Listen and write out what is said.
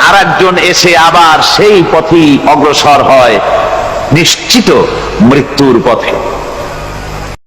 আর একজন এসে আবার সেই পথেই অগ্রসর হয় নিশ্চিত মৃত্যুর পথে।